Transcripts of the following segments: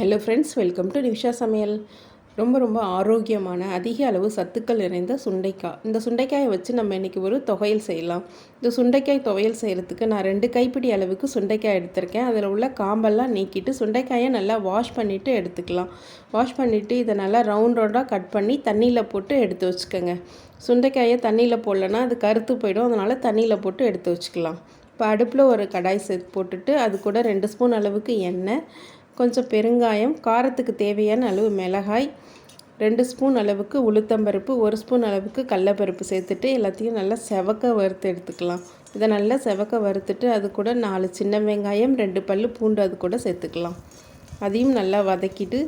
Hello friends welcome to Nisha சமையல் ரொம்ப ரொம்ப ஆரோக்கியமான அதிக அளவு சத்துக்கள் நிறைந்த சுண்டைக்காய். இந்த சுண்டைக்காயை வச்சு நம்ம இன்றைக்கி ஒரு துவையல் செய்யலாம். இந்த சுண்டைக்காய் துவையல் செய்கிறதுக்கு நான் ரெண்டு கைப்பிடி அளவுக்கு சுண்டைக்காய் எடுத்திருக்கேன். அதில் உள்ள காம்பெல்லாம் நீக்கிட்டு சுண்டைக்காயை நல்லா வாஷ் பண்ணிவிட்டு எடுத்துக்கலாம். வாஷ் பண்ணிவிட்டு இதை நல்லா ரவுண்ட் ரவுண்டாக கட் பண்ணி தண்ணியில் போட்டு எடுத்து வச்சுக்கோங்க. சுண்டைக்காயை தண்ணியில் போடலன்னா அது கருத்து போயிடும். அதனால் தண்ணியில் போட்டு எடுத்து வச்சுக்கலாம். இப்போ அடுப்பில் ஒரு கடாய் சேர்த்து போட்டுட்டு அது கூட ரெண்டு ஸ்பூன் அளவுக்கு எண்ணெய் கொஞ்சம் பெருங்காயம் காரத்துக்கு தேவையான அளவு மிளகாய் ரெண்டு ஸ்பூன் அளவுக்கு உளுத்தம்பருப்பு ஒரு ஸ்பூன் அளவுக்கு கடலப்பருப்பு சேர்த்துட்டு எல்லாத்தையும் நல்லா செவக்க வறுத்து எடுத்துக்கலாம். இதை நல்லா செவக்க வறுத்துட்டு அது கூட நாலு சின்ன வெங்காயம் ரெண்டு பல் பூண்டு அது கூட சேர்த்துக்கலாம். அதையும் நல்லா வதக்கிட்டு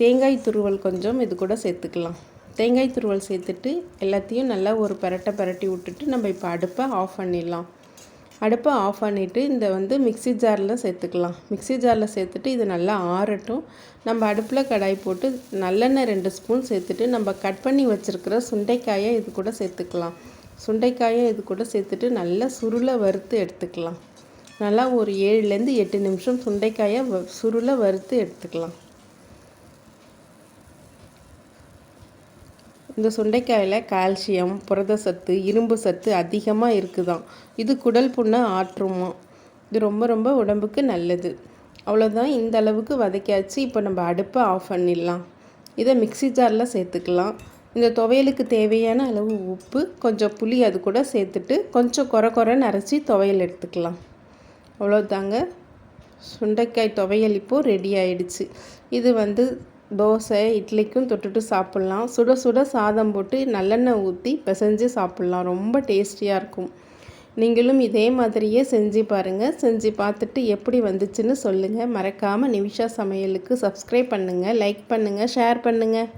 தேங்காய் துருவல் கொஞ்சம் இது கூட சேர்த்துக்கலாம். தேங்காய் துருவல் சேர்த்துட்டு எல்லாத்தையும் நல்லா ஒரு பரட்டை பரட்டி விட்டுட்டு நம்ம இப்போ அடுப்பை ஆஃப் பண்ணிடலாம். அடுப்பை ஆஃப் பண்ணிவிட்டு இந்த வந்து மிக்சி ஜாரில் சேர்த்துக்கலாம். மிக்சி ஜாரில் சேர்த்துட்டு இது நல்லா ஆறட்டும். நம்ம அடுப்பில் கடாய் போட்டு நல்லெண்ணெய் ரெண்டு ஸ்பூன் சேர்த்துட்டு நம்ம கட் பண்ணி வச்சுருக்கிற சுண்டைக்காயை இது கூட சேர்த்துக்கலாம். சுண்டைக்காயை இது கூட சேர்த்துட்டு நல்லா சுருளை வறுத்து எடுத்துக்கலாம். நல்லா ஒரு ஏழுலேருந்து எட்டு நிமிஷம் சுண்டைக்காயை சுருளை வறுத்து எடுத்துக்கலாம். இந்த சுண்டைக்காயில் கால்சியம் புரத சத்து இரும்பு சத்து அதிகமாக இருக்குதாம் இது குடல் புண்ணை ஆற்றுமா? இது ரொம்ப ரொம்ப உடம்புக்கு நல்லது. அவ்வளோதான் இந்த அளவுக்கு வதக்கியாச்சு. இப்போ நம்ம அடுப்பை ஆஃப் பண்ணிடலாம். இதை மிக்சி ஜாரில் சேர்த்துக்கலாம். இந்த துவையலுக்கு தேவையான அளவு உப்பு கொஞ்சம் புளி அது கூட சேர்த்துட்டு கொஞ்சம் குறை குறைன்னு அரைச்சி துவையல் எடுத்துக்கலாம். அவ்வளோதாங்க சுண்டைக்காய் துவையல் இப்போது ரெடி ஆயிடுச்சு. இது வந்து தோசை இட்லிக்கும் தொட்டுட்டு சாப்பிட்லாம். சுட சுட சாதம் போட்டு நல்லெண்ணெய் ஊற்றி பிசைஞ்சு சாப்பிட்லாம். ரொம்ப டேஸ்டியாக இருக்கும். நீங்களும் இதே மாதிரியே செஞ்சு பாருங்கள் செஞ்சு பார்த்துட்டு எப்படி வந்துச்சுன்னு சொல்லுங்கள் மறக்காமல் நிமிஷா சமையலுக்கு சப்ஸ்கிரைப் பண்ணுங்கள் லைக் பண்ணுங்கள் ஷேர் பண்ணுங்கள்